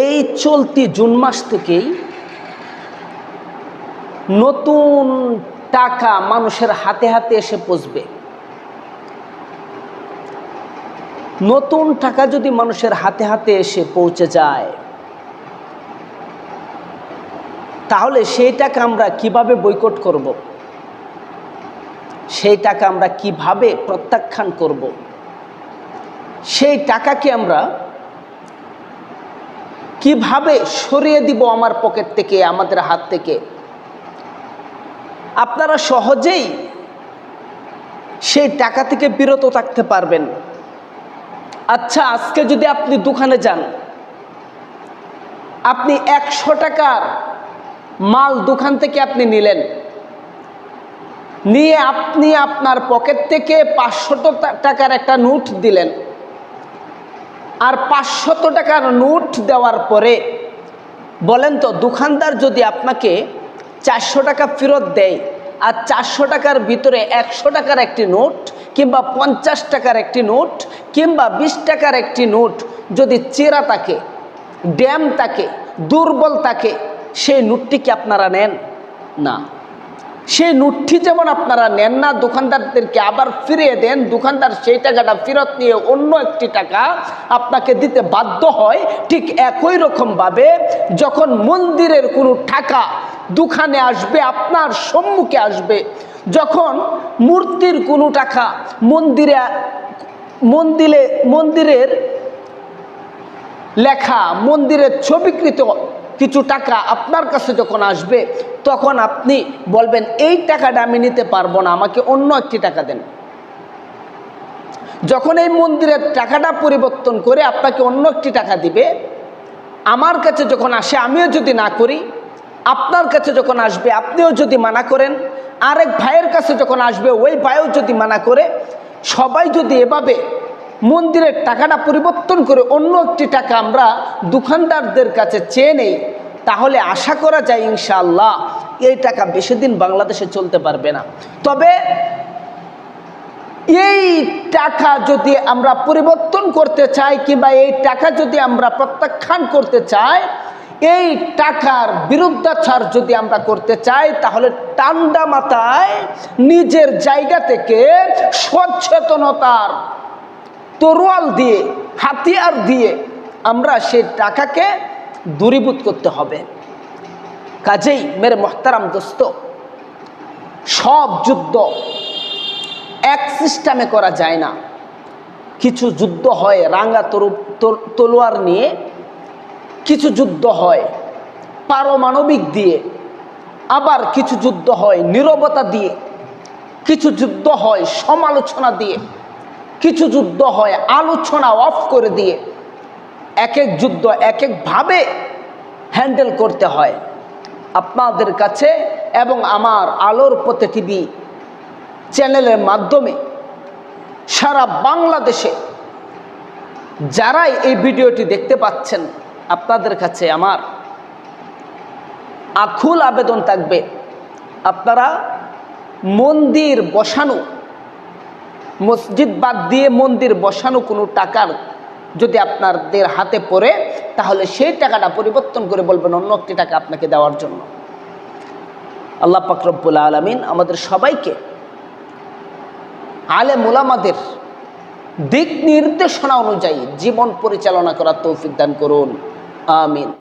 এই চলতি জুন মাস থেকেই নতুন টাকা মানুষের হাতে হাতে এসে পৌঁছবে। নতুন টাকা যদি মানুষের হাতে হাতে এসে পৌঁছে যায়, তাহলে সেই টাকা আমরা কীভাবে বৈকট করব? সেই টাকা আমরা কীভাবে প্রত্যাখ্যান করব? সেই টাকাকে আমরা কীভাবে সরিয়ে দিব আমার পকেট থেকে, আমাদের হাত থেকে? আপনারা সহজেই সেই টাকা থেকে বিরত থাকতে পারবেন। আচ্ছা আজকে যদি আপনি দোকানে যান, আপনি একশো টাকার মাল দোকান থেকে আপনি নিলেন। নিয়ে আপনি আপনার পকেট থেকে পাঁচশো টাকার একটা নোট দিলেন। আর পাঁচশত টাকার নোট দেওয়ার পরে, বলেন তো, দোকানদার যদি আপনাকে চারশো টাকা ফেরত দেয় আর চারশো টাকার ভিতরে একশো টাকার একটি নোট কিংবা পঞ্চাশ টাকার একটি নোট কিংবা বিশ টাকার একটি নোট যদি চেরা থাকে, ড্যাম থাকে, দুর্বল থাকে, সেই নোটটি কি আপনারা নেন? না। সেই নোটটি যেমন আপনারা নেন না, দোকানদারদেরকে আবার ফিরিয়ে দেন, দোকানদার সেই টাকাটা ফেরত নিয়ে অন্য একটি টাকা আপনাকে দিতে বাধ্য হয় ঠিক একই রকমভাবে যখন মন্দিরের কোনো টাকা দোকানে আসবে, আপনার সম্মুখে আসবে, যখন মূর্তির কোনো টাকা মন্দিরে মন্দিরে, মন্দিরের লেখা, মন্দিরের ছবিকৃত কিছু টাকা আপনার কাছে যখন আসবে, তখন আপনি বলবেন, এই টাকাটা আমি নিতে পারব না, আমাকে অন্য একটি টাকা দেন। যখন এই মন্দিরের টাকাটা পরিবর্তন করে আপনাকে অন্য একটি টাকা দিবে, আমার কাছে যখন আসে, আমিও যদি না করি, আপনার কাছে যখন আসবে, আপনিও যদি মানা করেন, আরেক ভাইয়ের কাছে যখন আসবে, ওই ভাইও যদি মানা করে, সবাই যদি এভাবে মন্দিরের টাকাটা পরিবর্তন করে অন্য একটি টাকা আমরা দোকানদারদের কাছে চেয়ে নেই, তাহলে আশা করা যায় ইনশাআল্লাহ এই টাকা বেশি দিন বাংলাদেশে চলতে পারবে না। তবে এই টাকা যদি আমরা পরিবর্তন করতে চাই কিংবা এই টাকা যদি আমরা প্রত্যাখ্যান করতে চাই, এই টাকার বিরুদ্ধাচার যদি আমরা করতে চাই, তাহলে টান্ডা মাথায় নিজের জায়গা থেকে সচেতনতার তরোয়াল দিয়ে, হাতিয়ার দিয়ে আমরা সেই টাকাকে দূরীভূত করতে হবে। কাজেই মেরে মোহতারাম দোস্ত, সব যুদ্ধ এক সিস্টেমে করা যায় না। কিছু যুদ্ধ হয় তরু তলোয়ার নিয়ে, কিছু যুদ্ধ হয় পারমাণবিক দিয়ে, আবার কিছু যুদ্ধ হয় নীরবতা দিয়ে, কিছু যুদ্ধ হয় সমালোচনা দিয়ে। কিছু যুদ্ধ হয়, আলোচনা অফ করে দিয়ে এক এক যুদ্ধ এক একভাবে হ্যান্ডেল করতে হয়। আপনাদের কাছে এবং আমার আলোর পথে টিভি চ্যানেলের মাধ্যমে সারা বাংলাদেশে যারাই এই ভিডিওটি দেখতে পাচ্ছেন, আপনাদের কাছে আমার আকুল আবেদন থাকবে। আপনারা মন্দির বসানো মসজিদ বাদ দিয়ে মন্দির বসানো কোনো টাকার যদি আপনাদের হাতে পড়ে, তাহলে সেই টাকাটা পরিবর্তন করে বলবেন অন্য একটি টাকা আপনাকে দেওয়ার জন্য। আল্লাহ পাকরব্বুল আলমিন আমাদের সবাইকে আলে মোলামাদের দিক নির্দেশনা অনুযায়ী জীবন পরিচালনা করার তৌফিক দান করুন। আমিন।